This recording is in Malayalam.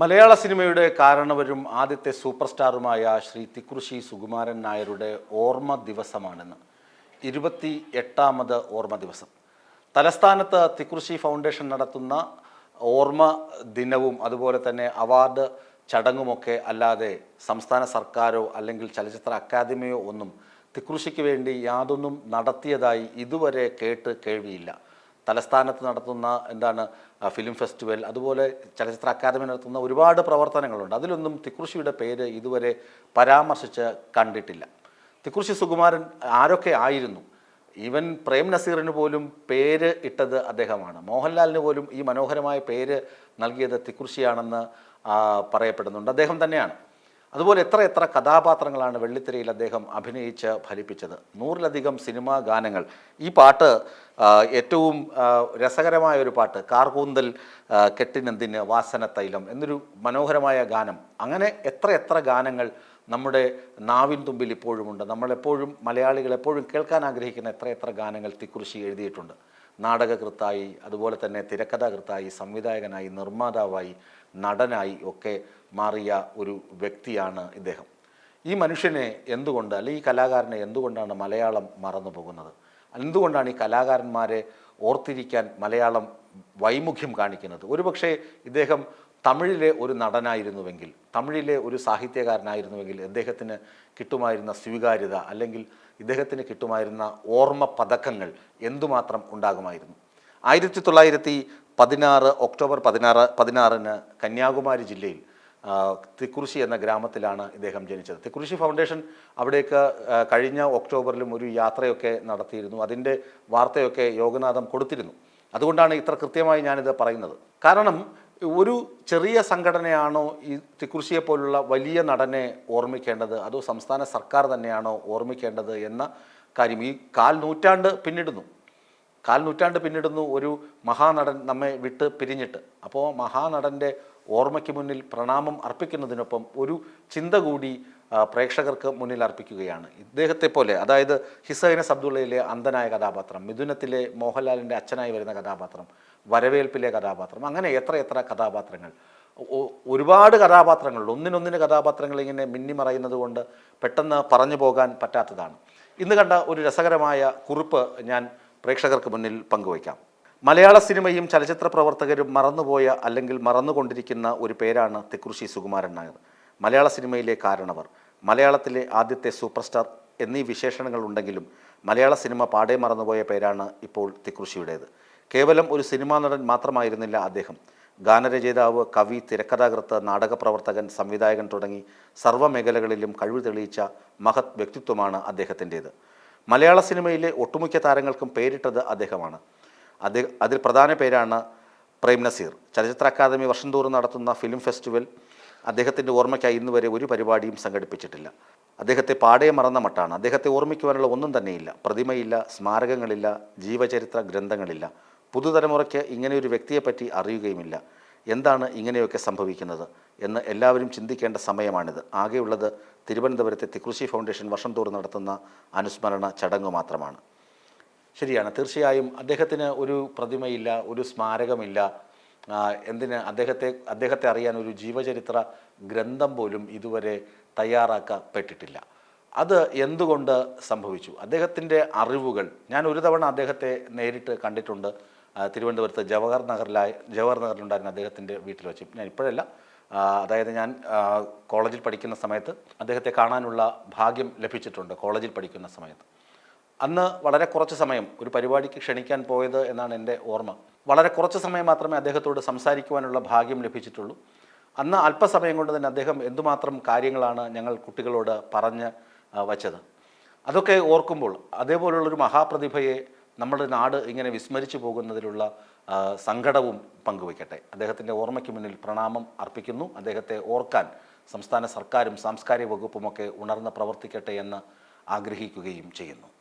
മലയാള സിനിമയുടെ കാരണവരും ആദ്യത്തെ സൂപ്പർ സ്റ്റാറുമായ ശ്രീ തിക്കുറിശി സുകുമാരൻ നായരുടെ ഓർമ്മ ദിവസമാണെന്ന്. ഇരുപത്തി എട്ടാമത് ഓർമ്മ ദിവസം. തലസ്ഥാനത്ത് തിക്കുറിശി ഫൗണ്ടേഷൻ നടത്തുന്ന ഓർമ്മ ദിനവും അതുപോലെ തന്നെ അവാർഡ് ചടങ്ങുമൊക്കെ അല്ലാതെ സംസ്ഥാന സർക്കാരോ അല്ലെങ്കിൽ ചലച്ചിത്ര അക്കാദമിയോ ഒന്നും തിക്കുറിശിക്ക് വേണ്ടി യാതൊന്നും നടത്തിയതായി ഇതുവരെ കേട്ട് കേൾവിയില്ല. തലസ്ഥാനത്ത് നടത്തുന്ന എന്താണ് ഫിലിം ഫെസ്റ്റിവൽ അതുപോലെ ചലച്ചിത്ര അക്കാദമി നടത്തുന്ന ഒരുപാട് പ്രവർത്തനങ്ങളുണ്ട്. അതിലൊന്നും തിക്കുറിശിയുടെ പേര് ഇതുവരെ പരാമർശിച്ച് കണ്ടിട്ടില്ല. തിക്കുറിശി സുകുമാരൻ ആരൊക്കെ ആയിരുന്നു? ഈവൻ പ്രേം നസീറിന് പോലും പേര് ഇട്ടത് അദ്ദേഹമാണ്. മോഹൻലാലിന് പോലും ഈ മനോഹരമായ പേര് നൽകിയത് തിക്കുറിശിയാണെന്ന് പറയപ്പെടുന്നുണ്ട്. അദ്ദേഹം തന്നെയാണ്. അതുപോലെ എത്ര എത്ര കഥാപാത്രങ്ങളാണ് വെള്ളിത്തിരയിൽ അദ്ദേഹം അഭിനയിച്ച് ഫലിപ്പിച്ചത്? നൂറിലധികം സിനിമാ ഗാനങ്ങൾ. ഈ പാട്ട് ഏറ്റവും രസകരമായ ഒരു പാട്ട് കാർകൂന്തൽ കെട്ടിനെന്തിന് വാസന തൈലം എന്നൊരു മനോഹരമായ ഗാനം. അങ്ങനെ എത്ര എത്ര ഗാനങ്ങൾ നമ്മുടെ നാവിൻ തുമ്പിൽ ഇപ്പോഴുമുണ്ട്. നമ്മളെപ്പോഴും മലയാളികൾ എപ്പോഴും കേൾക്കാൻ ആഗ്രഹിക്കുന്ന എത്ര എത്ര ഗാനങ്ങൾ തിക്കുറിശി എഴുതിയിട്ടുണ്ട്. നാടകകൃത്തായി അതുപോലെ തന്നെ തിരക്കഥാകൃത്തായി സംവിധായകനായി നിർമ്മാതാവായി നടനായി ഒക്കെ മാറിയ ഒരു വ്യക്തിയാണ് ഇദ്ദേഹം. ഈ മനുഷ്യനെ എന്തുകൊണ്ട് അല്ലെങ്കിൽ ഈ കലാകാരനെ എന്തുകൊണ്ടാണ് മലയാളം മറന്നു പോകുന്നത് എന്തുകൊണ്ടാണ് ഈ കലാകാരന്മാരെ ഓർത്തിരിക്കാൻ മലയാളം വൈമുഖ്യം കാണിക്കുന്നത്? ഒരുപക്ഷെ ഇദ്ദേഹം തമിഴിലെ ഒരു നടനായിരുന്നുവെങ്കിൽ തമിഴിലെ ഒരു സാഹിത്യകാരനായിരുന്നുവെങ്കിൽ അദ്ദേഹത്തിന് കിട്ടുമായിരുന്ന സ്വീകാര്യത അല്ലെങ്കിൽ ഇദ്ദേഹത്തിന് കിട്ടുമായിരുന്ന ഓർമ്മ പതക്കങ്ങൾ എന്തുമാത്രം ഉണ്ടാകുമായിരുന്നു? ആയിരത്തി തൊള്ളായിരത്തി പതിനാറ് ഒക്ടോബർ പതിനാറ് പതിനാറിന് കന്യാകുമാരി ജില്ലയിൽ തിക്കുറിശി എന്ന ഗ്രാമത്തിലാണ് ഇദ്ദേഹം ജനിച്ചത്. തിക്കുറിശി ഫൗണ്ടേഷൻ അവിടേക്ക് കഴിഞ്ഞ ഒക്ടോബറിലും ഒരു യാത്രയൊക്കെ നടത്തിയിരുന്നു. അതിന്റെ വാർത്തയൊക്കെ യോഗനാഥം കൊടുത്തിരുന്നു. അതുകൊണ്ടാണ് ഇത്ര കൃത്യമായി ഞാനിത് പറയുന്നത്. കാരണം ഒരു ചെറിയ സംഘടനയാണോ ഈ തിക്കുറിശിയെ പോലുള്ള വലിയ നടനെ ഓർമ്മിക്കേണ്ടത്? അതോ സംസ്ഥാന സർക്കാർ തന്നെയാണോ ഓർമ്മിക്കേണ്ടത് എന്ന കാര്യം? ഈ കാൽ നൂറ്റാണ്ട് പിന്നിടുന്നു. കാൽ നൂറ്റാണ്ട് പിന്നിടുന്നു ഒരു മഹാനടൻ നമ്മെ വിട്ട് പിരിഞ്ഞിട്ട്. അപ്പോൾ മഹാനടന്റെ ഓർമ്മയ്ക്ക് മുന്നിൽ പ്രണാമം അർപ്പിക്കുന്നതിനൊപ്പം ഒരു ചിന്ത കൂടി പ്രേക്ഷകർക്ക് മുന്നിൽ അർപ്പിക്കുകയാണ്. ഇദ്ദേഹത്തെ പോലെ അതായത് ഹിസൈനസ് അബ്ദുള്ളയിലെ അന്ധനായ കഥാപാത്രം മിഥുനത്തിലെ മോഹൻലാലിന്റെ അച്ഛനായി വരുന്ന കഥാപാത്രം വരവേൽപ്പിലെ കഥാപാത്രം അങ്ങനെ എത്ര എത്ര കഥാപാത്രങ്ങൾ. ഒരുപാട് കഥാപാത്രങ്ങൾ ഒന്നിനൊന്നിന് കഥാപാത്രങ്ങൾ ഇങ്ങനെ മിന്നിമറയുന്നത് കൊണ്ട് പെട്ടെന്ന് പറഞ്ഞു പോകാൻ പറ്റാത്തതാണ്. ഇന്ന് കണ്ട ഒരു രസകരമായ കുറിപ്പ് ഞാൻ പ്രേക്ഷകർക്ക് മുന്നിൽ പങ്കുവയ്ക്കാം. മലയാള സിനിമയും ചലച്ചിത്ര പ്രവർത്തകരും മറന്നുപോയ അല്ലെങ്കിൽ മറന്നുകൊണ്ടിരിക്കുന്ന ഒരു പേരാണ് തെക്കുറിശി സുകുമാരൻ നായർ. മലയാള സിനിമയിലെ കാരണവർ മലയാളത്തിലെ ആദ്യത്തെ സൂപ്പർ സ്റ്റാർ എന്നീ വിശേഷണങ്ങൾ ഉണ്ടെങ്കിലും മലയാള സിനിമ പാടെ മറന്നുപോയ പേരാണ് ഇപ്പോൾ തെക്കുറിശിയുടേത് കേവലം ഒരു സിനിമാ നടൻ മാത്രമായിരുന്നില്ല അദ്ദേഹം. ഗാനരചയിതാവ് കവി തിരക്കഥാകൃത്ത് നാടകപ്രവർത്തകൻ സംവിധായകൻ തുടങ്ങി സർവ മേഖലകളിലും കഴിവ് തെളിയിച്ച മഹത് വ്യക്തിത്വമാണ് അദ്ദേഹത്തിന്റേത്. മലയാള സിനിമയിലെ ഒട്ടുമിക്ക താരങ്ങൾക്കും പേരിട്ടത് അദ്ദേഹമാണ്. അദ്ദേഹം അതിൽ പ്രധാന പേരാണ് പ്രേം നസീർ. ചലച്ചിത്ര അക്കാദമി വർഷം തോറും നടത്തുന്ന ഫിലിം ഫെസ്റ്റിവൽ അദ്ദേഹത്തിന്റെ ഓർമ്മയ്ക്കായി ഇന്ന് വരെ ഒരു പരിപാടിയും സംഘടിപ്പിച്ചിട്ടില്ല. അദ്ദേഹത്തെ പാടെ മറന്ന മട്ടാണ്. അദ്ദേഹത്തെ ഓർമ്മിക്കുവാനുള്ള ഒന്നും തന്നെയില്ല. പ്രതിമയില്ല സ്മാരകങ്ങളില്ല ജീവചരിത്ര ഗ്രന്ഥങ്ങളില്ല. പുതുതലമുറയ്ക്ക് ഇങ്ങനെ ഒരു വ്യക്തിയെപ്പറ്റി അറിയുകയുമില്ല. എന്താണ് ഇങ്ങനെയൊക്കെ സംഭവിക്കുന്നത് എന്ന് എല്ലാവരും ചിന്തിക്കേണ്ട സമയമാണിത്. ആകെയുള്ളത് തിരുവനന്തപുരത്തെ തികൃഷി ഫൗണ്ടേഷൻ വർഷം തോറും നടത്തുന്ന അനുസ്മരണ ചടങ്ങ് മാത്രമാണ്. ശരിയാണ്. തീർച്ചയായും അദ്ദേഹത്തിന് ഒരു പ്രതിമയില്ല ഒരു സ്മാരകമില്ല. എന്തിന് അദ്ദേഹത്തെ അദ്ദേഹത്തെ അറിയാൻ ഒരു ജീവചരിത്ര ഗ്രന്ഥം പോലും ഇതുവരെ തയ്യാറാക്കപ്പെട്ടിട്ടില്ല. അത് എന്തുകൊണ്ട് സംഭവിച്ചു? അദ്ദേഹത്തിന്റെ അറിവുകൾ ഞാൻ ഒരു തവണ അദ്ദേഹത്തെ നേരിട്ട് കണ്ടിട്ടുണ്ട്. തിരുവനന്തപുരത്ത് ജവഹർ നഗറിലായി ജവഹർ നഗറിലുണ്ടായിരുന്ന അദ്ദേഹത്തിന്റെ വീട്ടിൽ വെച്ച്. ഞാൻ ഇപ്പോഴല്ല. അതായത് ഞാൻ കോളേജിൽ പഠിക്കുന്ന സമയത്ത് അദ്ദേഹത്തെ കാണാനുള്ള ഭാഗ്യം ലഭിച്ചിട്ടുണ്ട് കോളേജിൽ പഠിക്കുന്ന സമയത്ത്. അന്ന് വളരെ കുറച്ച് സമയം ഒരു പരിപാടിക്ക് ക്ഷണിക്കാൻ പോയത് എന്നാണ് എന്റെ ഓർമ്മ. വളരെ കുറച്ച് സമയം മാത്രമേ അദ്ദേഹത്തോട് സംസാരിക്കുവാനുള്ള ഭാഗ്യം ലഭിച്ചിട്ടുള്ളൂ. അന്ന് അല്പസമയം കൊണ്ട് തന്നെ അദ്ദേഹം എന്തുമാത്രം കാര്യങ്ങളാണ് ഞങ്ങൾ കുട്ടികളോട് പറഞ്ഞ് വച്ചത്. അതൊക്കെ ഓർക്കുമ്പോൾ അതേപോലുള്ളൊരു മഹാപ്രതിഭയെ നമ്മുടെ നാട് ഇങ്ങനെ വിസ്മരിച്ചു പോകുന്നതിലുള്ള സങ്കടവും പങ്കുവയ്ക്കട്ടെ. അദ്ദേഹത്തിന്റെ ഓർമ്മയ്ക്ക് മുന്നിൽ പ്രണാമം അർപ്പിക്കുന്നു. അദ്ദേഹത്തെ ഓർക്കാൻ സംസ്ഥാന സർക്കാരും സാംസ്കാരിക വകുപ്പുമൊക്കെ ഉണർന്ന് പ്രവർത്തിക്കട്ടെ എന്ന് ആഗ്രഹിക്കുകയും ചെയ്യുന്നു.